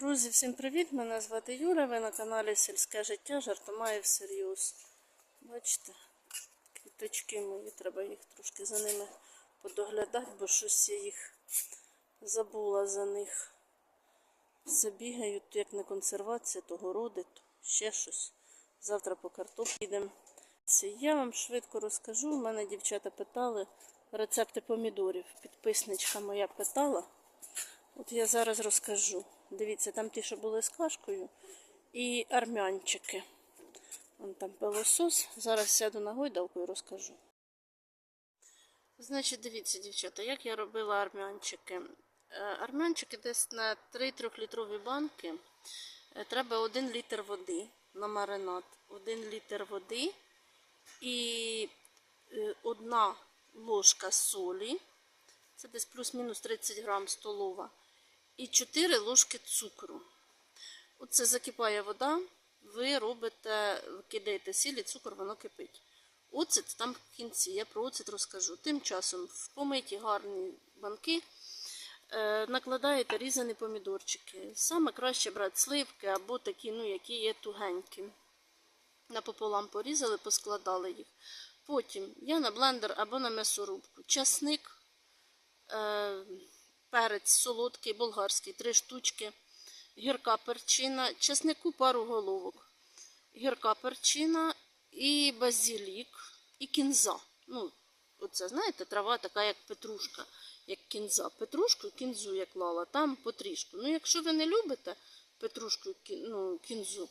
Друзі, всім привіт! Мене звати Юля. Ви на каналі Сільське життя жартомає всерйоз. Бачите, квіточки мої, треба їх трошки за ними подоглядати, бо щось я їх забула за них. Все бігають, як не консервація, то городи, то ще щось. Завтра по картоплі йдемо. Я вам швидко розкажу. У мене дівчата питали рецепти помідорів. Підписничка моя питала. От я зараз розкажу. Дивіться, там ті, що були з кашкою, і армянчики. Вон там пилосос. Зараз сяду на гойдалку і розкажу. Значить, дивіться, дівчата, як я робила армянчики. Е, Армянчики десь на 3-3-літрові банки. Е, Треба 1 літр води на маринад. 1 літр води і е, одна ложка солі. Це десь плюс-мінус 30 грам столова. І 4 ложки цукру. Оце закипає вода, ви робите, кидаєте сіль і цукор, воно кипить. Оцет там в кінці, я про оцет розкажу. Тим часом в помиті гарні банки е, накладаєте різані помідорчики. Саме краще брати сливки або такі, ну, які є тугенькі. Напополам порізали, поскладали їх. Потім я на блендер або на м'ясорубку. Часник, е, перець солодкий, болгарський, три штучки, гірка перчина, чеснику пару головок, гірка перчина і базилік, і кінза. Ну, оце, знаєте, трава така, як петрушка, як кінза. Петрушку кінзу я клала, там потрішку. Ну, якщо ви не любите петрушку, ну, кінзу,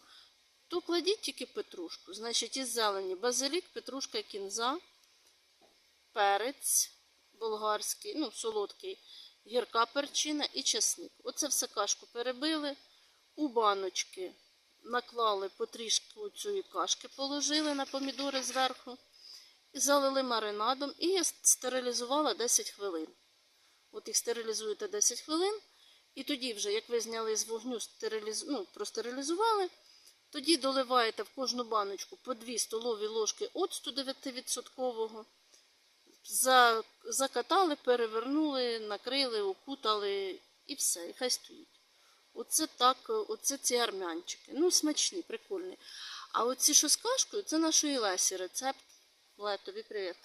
то кладіть тільки петрушку. Значить, із зелені базилік, петрушка, кінза, перець болгарський, ну, солодкий, гірка перчина і чесник. Оце все кашку перебили, у баночки наклали потрішку цієї кашки, положили на помідори зверху, залили маринадом і я стерилізувала 10 хвилин. От їх стерилізуєте 10 хвилин, і тоді вже, як ви зняли з вогню, стериліз... ну, простерилізували, тоді доливаєте в кожну баночку по 2 столові ложки оцту 9%. За, закатали, перевернули, накрили, окутали і все, і хай стоїть. Оце так, оце ці армянчики. Ну, смачні, прикольні. А оці, що з кашкою, це нашої Лесі рецепт. Ле, тобі привіт.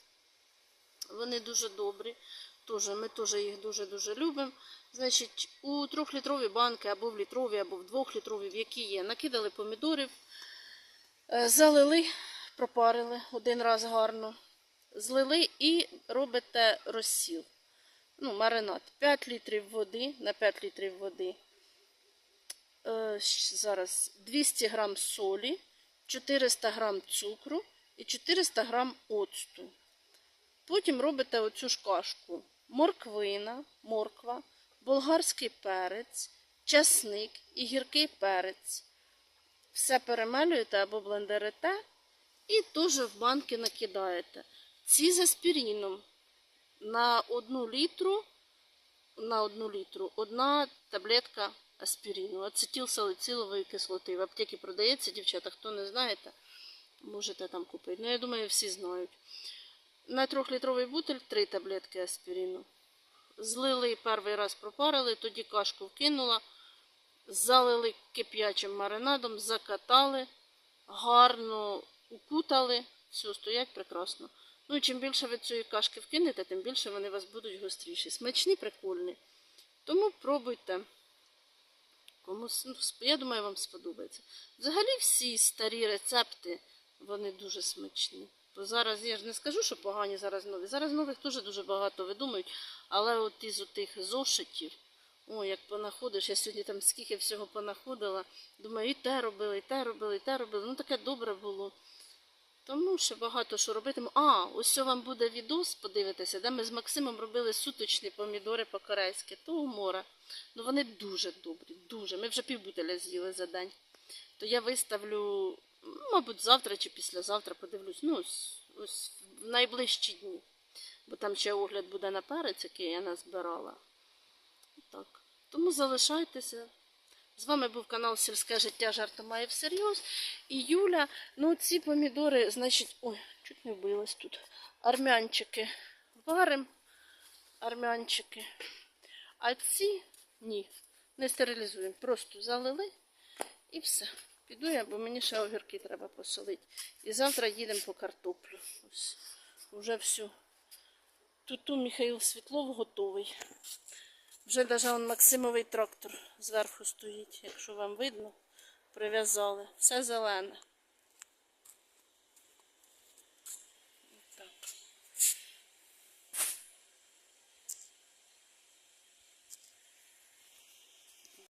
Вони дуже добрі. Тоже, ми теж їх дуже-дуже любимо. Значить, у трьохлітрові банки або в літрові, або в двохлітрові, в які є, накидали помідорів, е, залили, пропарили один раз гарно, злили і робите розсіл. Ну, маринад. 5 літрів води на 5 літрів води. Е, зараз 200 грам солі, 400 грам цукру і 400 грам оцту. Потім робите оцю ж кашку. Морквина, морква, болгарський перець, часник і гіркий перець. Все перемелюєте або блендерите і теж в банки накидаєте. Ці з аспіріном на одну літру, на одну літру одна таблетка аспіріну, ацетил салицилової кислоти. В аптеці продається, дівчата, хто не знаєте, можете там купити. Ну, я думаю, всі знають. На трьохлітровий бутиль три таблетки аспірину. Злили перший раз пропарили, тоді кашку вкинула, залили кип'ячим маринадом, закатали, гарно укутали. Все, стоять прекрасно. Ну і чим більше ви цієї кашки вкинете, тим більше вони у вас будуть гостріші. Смачні, прикольні. Тому пробуйте. Комусь, ну, я думаю, вам сподобається. Взагалі всі старі рецепти, вони дуже смачні. Бо зараз я ж не скажу, що погані зараз нові. Зараз нових теж дуже багато видумують, але от із тих зошитів, о, як понаходиш, я сьогодні там скільки всього понаходила, думаю, і те робили, і те робили, і те робили. Ну таке добре було. Тому ще багато що робитиму. А, ось вам буде відос, подивитися, де ми з Максимом робили суточні помідори по-корейськи, то умора. Ну вони дуже добрі, дуже. Ми вже півбутеля з'їли за день. То я виставлю, мабуть, завтра чи післязавтра подивлюсь. Ну, ось, ось в найближчі дні. Бо там ще огляд буде на перець, який я назбирала. Так. Тому залишайтеся. З вами був канал Сільське життя Жартомає всерйоз. І Юля, ну ці помідори, значить, ой, чуть не вбилась тут. Армянчики варим, армянчики. А ці ні. Не стерилізуємо. Просто залили і все. Піду я, бо мені ще огірки треба посолити. І завтра їдемо по картоплю. Ось, Уже все. Тут у Михаїл Світлов готовий. Вже навіть Максимовий трактор зверху стоїть, якщо вам видно, прив'язали. Все зелене.